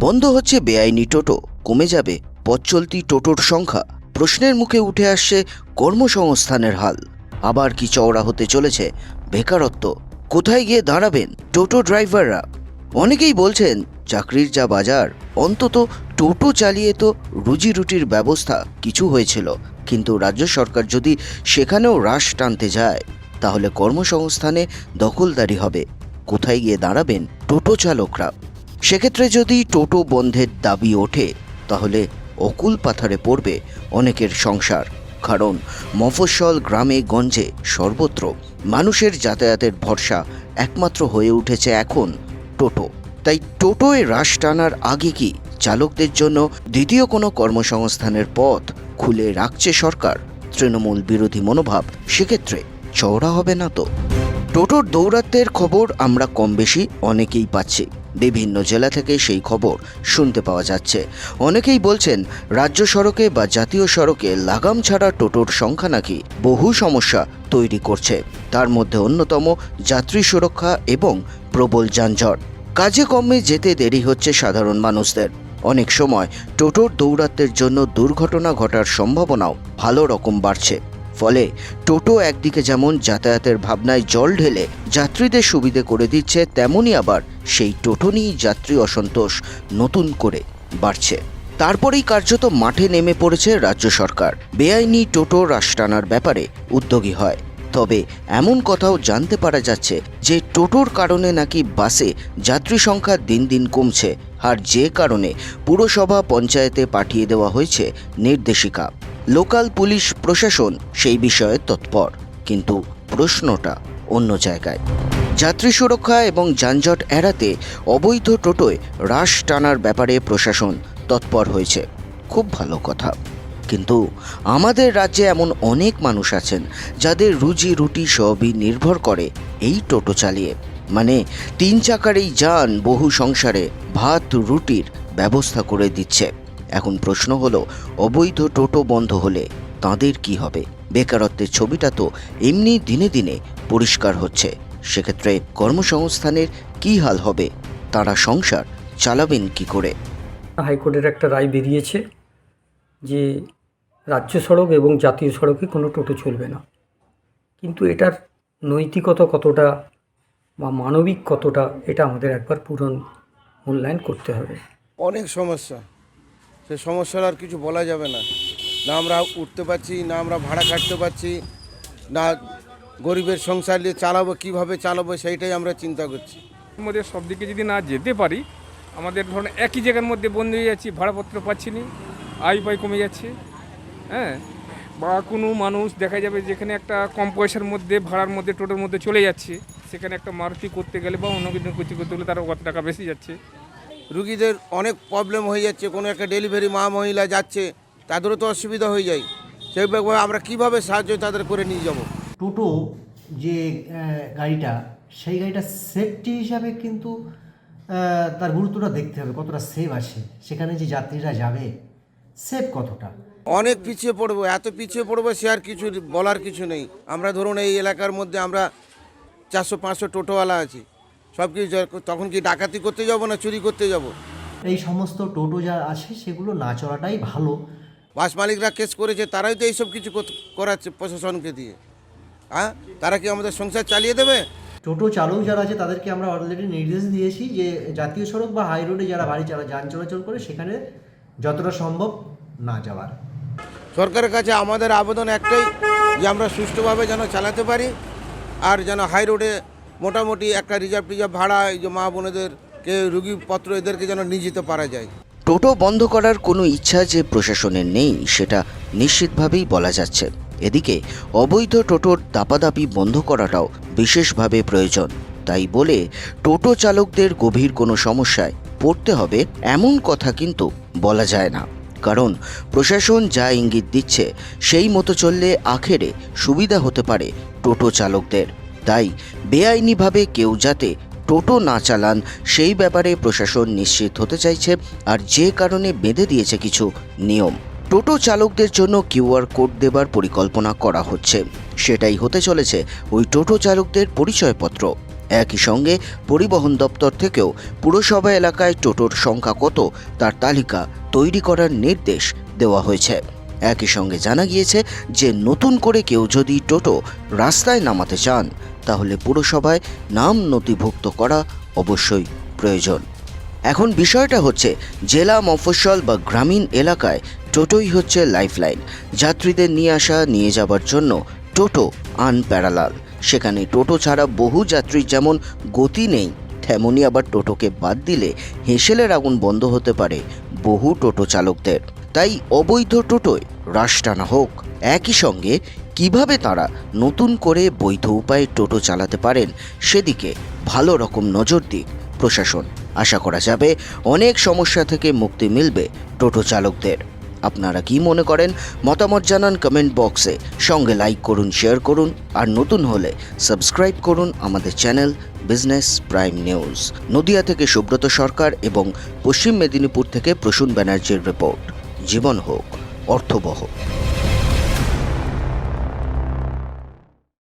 বন্ধ হচ্ছে বেআইনি টোটো, কমে যাবে পথ টোটোর সংখ্যা। প্রশ্নের মুখে উঠে আসছে কর্মসংস্থানের হাল। আবার কি চওড়া হতে চলেছে? বেকারত্ব। কোথায় গিয়ে দাঁড়াবেন টোটো ড্রাইভাররা? অনেকেই বলছেন, চাকরির যা বাজার, অন্তত টোটো চালিয়ে তো রুজি রুটির ব্যবস্থা কিছু হয়েছিল। কিন্তু রাজ্য সরকার যদি সেখানেও হ্রাস টানতে যায়, তাহলে কর্মসংস্থানে দখলদারি হবে। কোথায় গিয়ে দাঁড়াবেন টোটো চালকরা? সেক্ষেত্রে যদি টোটো বন্ধের দাবি ওঠে, তাহলে অকুল পাথারে পড়বে অনেকের সংসার। কারণ মফস্বল গ্রামে গঞ্জে সর্বত্র মানুষের যাতায়াতের ভরসা একমাত্র হয়ে উঠেছে এখন টোটো। তাই টোটোয় রাশ টানার আগে কি চালকদের জন্য দ্বিতীয় কোনো কর্মসংস্থানের পথ খুলে রাখছে সরকার? তৃণমূল বিরোধী মনোভাব সেক্ষেত্রে চওড়া হবে না তো? টোটোর দৌরাত্মের খবর আমরা কম বেশি অনেকেই পাচ্ছি। বিভিন্ন জেলা থেকে সেই খবর শুনতে পাওয়া যাচ্ছে। অনেকেই বলছেন, রাজ্য সড়কে বা জাতীয় সড়কে লাগাম ছাড়া টোটোর সংখ্যা নাকি বহু সমস্যা তৈরি করছে। তার মধ্যে অন্যতম যাত্রী সুরক্ষা এবং প্রবল যানজট। কাজে কমে যেতে দেরি হচ্ছে সাধারণ মানুষদের। অনেক সময় টোটোর দৌরাত্মের জন্য দুর্ঘটনা ঘটার সম্ভাবনাও ভালো রকম বাড়ছে। ফলে টোটো একদিকে যেমন যাতায়াতের ভাবনায় জল ঢেলে যাত্রীদের সুবিধে করে দিচ্ছে তেমনই আবার সেই টোটো নিয়েই যাত্রী অসন্তোষ নতুন করে বাড়ছে। তারপরেই কার্যত মাঠে নেমে পড়েছে রাজ্য সরকার। বেআইনি টোটো রাশ টানার ব্যাপারে উদ্যোগী হয়। তবে এমন কথাও জানতে পারা যাচ্ছে যে, টোটোর কারণে নাকি বাসে যাত্রী সংখ্যা দিন দিন কমছে। আর যে কারণে পুরসভা পঞ্চায়েতে পাঠিয়ে দেওয়া হয়েছে নির্দেশিকা। লোকাল পুলিশ প্রশাসন সেই বিষয়ে তৎপর। কিন্তু প্রশ্নটা অন্য জায়গায়। যাত্রী সুরক্ষা এবং যানজট এড়াতে অবৈধ টোটোয় হ্রাস টানার ব্যাপারে প্রশাসন তৎপর হয়েছে। খুব ভালো কথা। কিন্তু আমাদের রাজ্যে এমন অনেক মানুষ আছেন যাদের রুজি রুটি সবই নির্ভর করে এই টোটো চালিয়ে। মানে তিন চাকার এই যান বহু সংসারে ভাত রুটির ব্যবস্থা করে দিচ্ছে। এখন প্রশ্ন হলো অবৈধ টোটো বন্ধ হলে তাদের কি হবে? বেকারত্বের ছবিটা তো এমনি দিনে দিনে পরিষ্কার হচ্ছে। সেক্ষেত্রে কর্মসংস্থানের কি হাল হবে? তারা সংসার চালাবেন কি করে? হাইকোর্টের একটা রায় বেরিয়েছে যে রাজ্য সড়ক এবং জাতীয় সড়কে কোনো টোটো চলবে না। কিন্তু এটার নৈতিকতা কতটা বা মানবিক কতটা এটা আমাদের একবার পূরণ মূল্যায়ন করতে হবে। অনেক সমস্যা। সে সমস্যার আর কিছু বলা যাবে না। না আমরা উঠতে পারছি, না আমরা ভাড়া কাটতে পারছি, না গরিবের সংসার নিয়ে চালাবো, কীভাবে চালাবো সেইটাই আমরা চিন্তা করছি। মধ্যে সব দিকে যদি না যেতে পারি, আমাদের ধরুন একই জায়গার মধ্যে বন্ধ হয়ে যাচ্ছি, ভাড়াপত্র পাচ্ছি না, আয় পাই কমে যাচ্ছে হ্যাঁ? বা কোনো মানুষ দেখা যাবে যেখানে একটা কম পয়সার মধ্যে, ভাড়ার মধ্যে, টোটোর মধ্যে চলে যাচ্ছে, সেখানে একটা মারুতি করতে গেলে বা অন্য কিছু করতে গেলে তার কত টাকা বেশি যাচ্ছে। রুগীদের অনেক প্রবলেম হয়ে যাচ্ছে কোনো একটা ডেলিভারি মা মহিলা যাচ্ছে তাদেরও তো অসুবিধা হয়ে যায়। সেইভাবে আমরা কীভাবে সাহায্য তাদের করে নিয়ে যাব? টোটো যে গাড়িটা সেই গাড়িটা সেফটি হিসাবে কিন্তু তার গুরুত্বটা দেখতে হবে কতটা সেফ আছে। সেখানে যে যাত্রীরা যাবে সেফ কতটা? অনেক পিছিয়ে পড়ব এত পিছিয়ে পড়ব সে আর কিছু বলার কিছু নেই। আমরা ধরুন এই এলাকার মধ্যে আমরা চারশো পাঁচশো টোটোওয়ালা আছি। সব কিছু তখন কি ডাকাতি করতে যাব না চুরি করতে যাব? এই সমস্ত টোটো যা আছে সেগুলো না চলাটাই ভালো। বাস মালিকরা কেস করেছে তারাই তো এইসব কিছু করাচ্ছে প্রশাসনকে দিয়ে। হ্যাঁ? তারা কি আমাদের সংসার চালিয়ে দেবে? টোটো চালক যারা আছে তাদেরকে আমরা অলরেডি নির্দেশ দিয়েছি যে জাতীয় সড়ক বা হাই রোডে যারা বাড়ি চালা যান চলাচল করে সেখানে যতটা সম্ভব না যাওয়ার। সরকারের কাছে আমাদের আবেদন একটাই যে আমরা সুষ্ঠুভাবে যেন চালাতে পারি আর যেন হাই রোডে মোটামুটি একটা রিজার্ভ টিজার্ভ ভাড়া, এই যে মা বোনেদেরকে রুগীপত্র এদেরকে যেন নিয়ে যেতে পারা যায়। টোটো বন্ধ করার কোনো ইচ্ছা যে প্রশাসনের নেই, সেটা নিশ্চিতভাবেই বলা যাচ্ছে। এদিকে, অবৈধ টোটোর দাপাদাপি বন্ধ করাটাও বিশেষভাবে প্রয়োজন। তাই বলে টোটো চালকদের গভীর কোনো সমস্যায় পড়তে হবে এমন কথা কিন্তু বলা যায় না। কারণ, প্রশাসন যা ইঙ্গিত দিচ্ছে, সেই মতো চললে আখেরে সুবিধা হতে পারে টোটো চালকদের। তাই বেআইনিভাবে কেউ যাতে টোটো না চালান, সেই ব্যাপারে প্রশাসন নিশ্চিত হতে চাইছে আর যে কারণে বেঁধে দিয়েছে কিছু নিয়ম। টোটো চালকদের জন্য কিউআর কোড দেবার পরিকল্পনা করা হচ্ছে। সেটাই হতে চলেছে ওই টোটো চালকদের পরিচয়পত্র। একই সঙ্গে পরিবহন দপ্তর থেকেও পুরসভা এলাকায় টোটোর সংখ্যা কত, তার তালিকা তৈরি করার নির্দেশ দেওয়া হয়েছে। একই সঙ্গে জানা গিয়েছে যে নতুন করে কেউ যদি টোটো রাস্তায় নামাতে চান, তাহলে পুরসভায় নাম নথিভুক্ত করা অবশ্যই প্রয়োজন। এখন বিষয়টা হচ্ছে, জেলা মফস্বল বা গ্রামীণ এলাকায় টোটোই হচ্ছে লাইফলাইন। যাত্রীদের নিয়ে আসা, নিয়ে যাবার জন্য টোটো আনপ্যারালাল। সেখানে টোটো ছাড়া বহু যাত্রীর যেমন গতি নেই তেমনই আবার টোটোকে বাদ দিলে হেঁসেলের আগুন বন্ধ হতে পারে বহু টোটো চালকদের। তাই অবৈধ টোটোয় রাশ টানা হোক। একই সঙ্গে কীভাবে তারা নতুন করে বৈধ উপায়ে টোটো চালাতে পারেন, সেদিকে ভালো রকম নজর দিক প্রশাসন। আশা করা যাবে অনেক সমস্যা থেকে মুক্তি মিলবে টোটো চালকদের। আপনারা কি মনে করেন? মতামত জানান কমেন্ট বক্সে সঙ্গে লাইক করুন শেয়ার করুন, আর নতুন হলে সাবস্ক্রাইব করুন আমাদের channel business prime news Nadia থেকে সুব্রত সরকার এবং পশ্চিম মেদিনীপুর থেকে প্রসূন ব্যানার্জির রিপোর্ট জীবন হোক অর্থবহ।